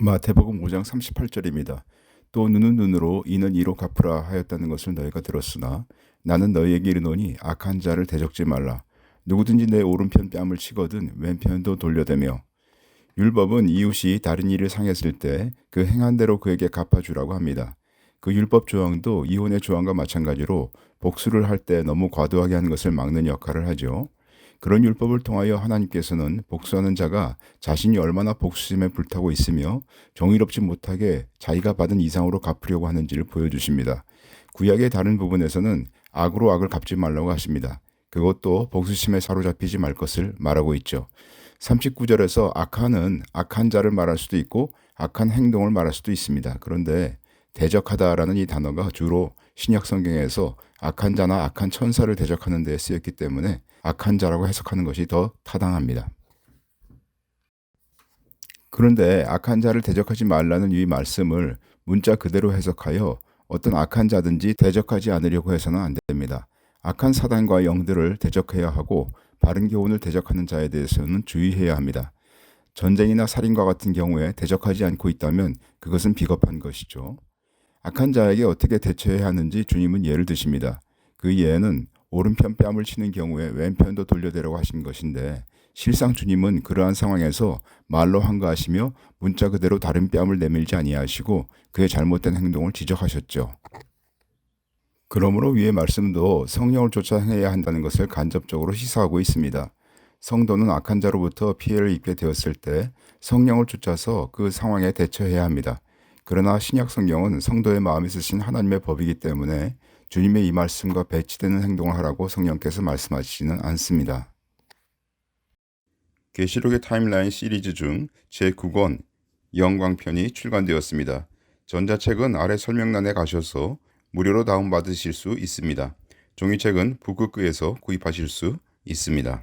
마태복음 5장 38절입니다. 또 눈은 눈으로 이는 이로 갚으라 하였다는 것을 너희가 들었으나 나는 너희에게 이르노니 악한 자를 대적지 말라. 누구든지 내 오른편 뺨을 치거든 왼편도 돌려대며 율법은 이웃이 다른 일을 상했을 때 그 행한 대로 그에게 갚아주라고 합니다. 그 율법 조항도 이혼의 조항과 마찬가지로 복수를 할 때 너무 과도하게 하는 것을 막는 역할을 하죠. 그런 율법을 통하여 하나님께서는 복수하는 자가 자신이 얼마나 복수심에 불타고 있으며 정의롭지 못하게 자기가 받은 이상으로 갚으려고 하는지를 보여주십니다. 구약의 다른 부분에서는 악으로 악을 갚지 말라고 하십니다. 그것도 복수심에 사로잡히지 말 것을 말하고 있죠. 39절에서 악한은 악한 자를 말할 수도 있고 악한 행동을 말할 수도 있습니다. 그런데 대적하다라는 이 단어가 주로 신약 성경에서 악한 자나 악한 천사를 대적하는 데 쓰였기 때문에 악한 자라고 해석하는 것이 더 타당합니다. 그런데 악한 자를 대적하지 말라는 이 말씀을 문자 그대로 해석하여 어떤 악한 자든지 대적하지 않으려고 해서는 안 됩니다. 악한 사단과 영들을 대적해야 하고 바른 교훈을 대적하는 자에 대해서는 주의해야 합니다. 전쟁이나 살인과 같은 경우에 대적하지 않고 있다면 그것은 비겁한 것이죠. 악한 자에게 어떻게 대처해야 하는지 주님은 예를 드십니다. 그 예는 오른편 뺨을 치는 경우에 왼편도 돌려대라고 하신 것인데 실상 주님은 그러한 상황에서 말로 한가하시며 문자 그대로 다른 뺨을 내밀지 아니하시고 그의 잘못된 행동을 지적하셨죠. 그러므로 위의 말씀도 성령을 쫓아 행해야 한다는 것을 간접적으로 시사하고 있습니다. 성도는 악한 자로부터 피해를 입게 되었을 때 성령을 쫓아서 그 상황에 대처해야 합니다. 그러나 신약 성경은 성도의 마음에 쓰신 하나님의 법이기 때문에 주님의 이 말씀과 배치되는 행동을 하라고 성령께서 말씀하시지는 않습니다. 계시록의 타임라인 시리즈 중 제9권 영광편이 출간되었습니다. 전자책은 아래 설명란에 가셔서 무료로 다운받으실 수 있습니다. 종이책은 북극교에서 구입하실 수 있습니다.